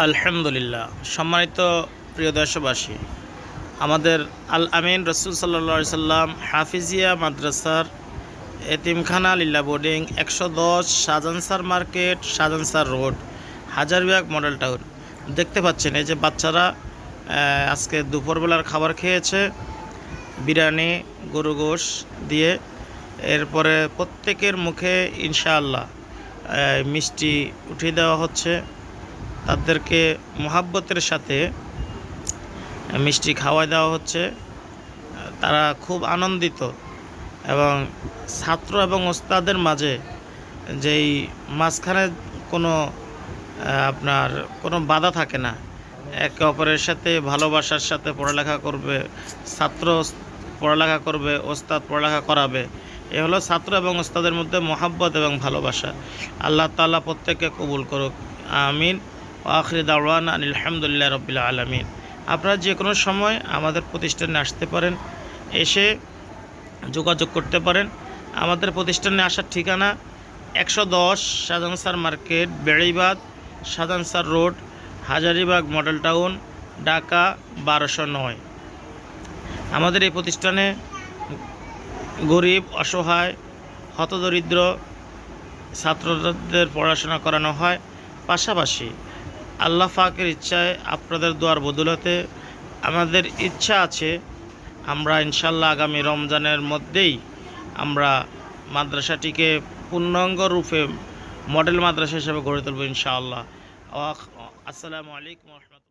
আলহামদুলিল্লাহ। সম্মানিত প্রিয় দেশবাসী, আমাদের আল আমিন রসুল সাল্লা সাল্লাম হাফিজিয়া মাদ্রাসার এতিমখানা লিল্লা বোর্ডিং একশো দশ Shahjansar market Shahjansar road Hazaribagh model town. দেখতে পাচ্ছেন এই যে বাচ্চারা আজকে দুপুরবেলার খাবার খেয়েছে, বিরিয়ানি গরু গোশ দিয়ে। এরপরে প্রত্যেকের মুখে ইনশাআল্লাহ মিষ্টি উঠিয়ে দেওয়া হচ্ছে। তাদেরকে মোহাব্বতের সাথে মিষ্টি খাওয়াই দেওয়া হচ্ছে। তারা খুব আনন্দিত এবং ছাত্র এবং ওস্তাদের মাঝে যেই মাঝখানে কোনো আপনার কোনো বাধা থাকে না, একে অপরের সাথে ভালোবাসার সাথে পড়ালেখা করবে, ছাত্র পড়ালেখা করবে, ওস্তাদ পড়ালেখা করাবে। এ হলো ছাত্র এবং ওস্তাদের মধ্যে মহাব্বত এবং ভালোবাসা। আল্লাহ তাআলা প্রত্যেককে কবুল করুক। আমিন। আখরি দাওয়ান আলহামদুলিল্লাহ রবিল আলমিন। আপনারা যে কোনো সময় আমাদের প্রতিষ্ঠানে আসতে পারেন, এসে যোগাযোগ করতে পারেন। আমাদের প্রতিষ্ঠানে আসার ঠিকানা একশো দশ Shahjansar market Beribadh Shahjansar road, Hazaribagh model town, Dhaka বারোশো নয়। আমাদের এই প্রতিষ্ঠানে গরিব, অসহায়, হতদরিদ্র ছাত্রদের পড়াশোনা করানো হয়। পাশাপাশি আল্লাহ ফাকের ইচ্ছায় আপনাদের দোয়ার বদলাতে আমাদের ইচ্ছা আছে, আমরা ইনশাল্লাহ আগামী রমজানের মধ্যেই আমরা মাদ্রাসাটিকে পূর্ণাঙ্গ রূপে মডেল মাদ্রাসা হিসেবে গড়ে তুলব ইনশাআল্লাহ। আসসালামু আলাইকুম রহমতুল্লাহ।